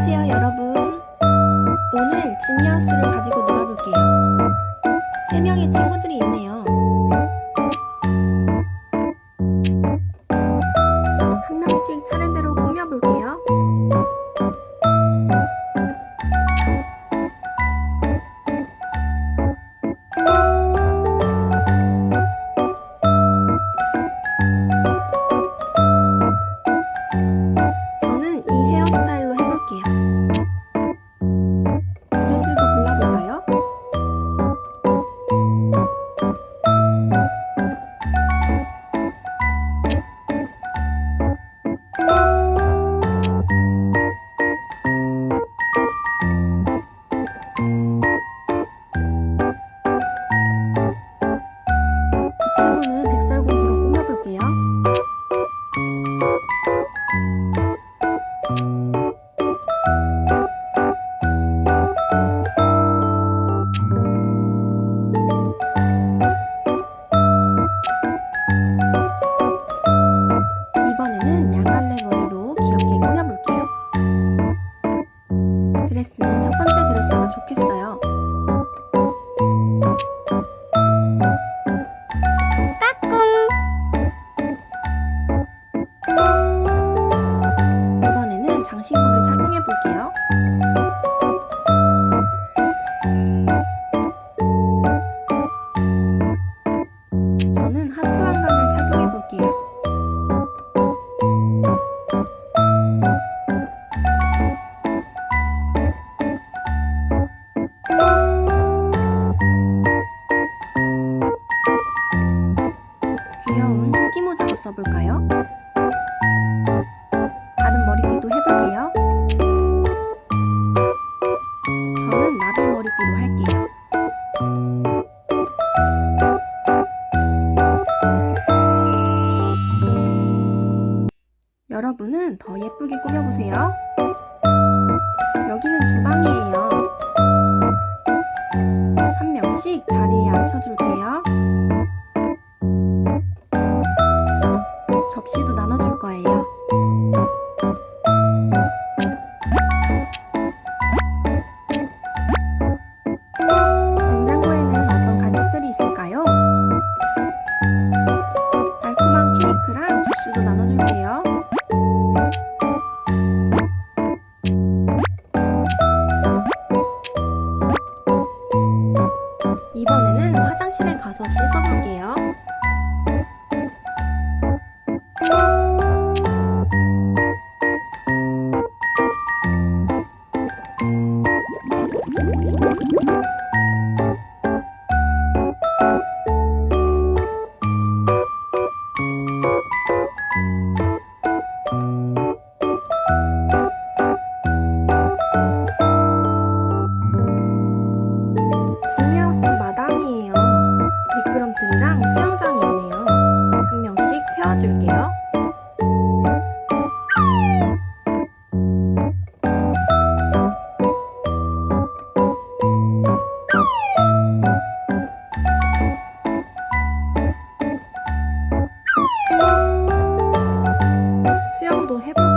안녕하세요 여러분. 오늘 지니어스를 가지고 놀아볼게요. 3명의 친구들이 있네요. 한 명씩 차 이번에는 장신구를 착용해 볼게요. 여러분은 더 예쁘게 꾸며보세요. 이번에는 화장실에 가서 씻어볼게요. 시도해보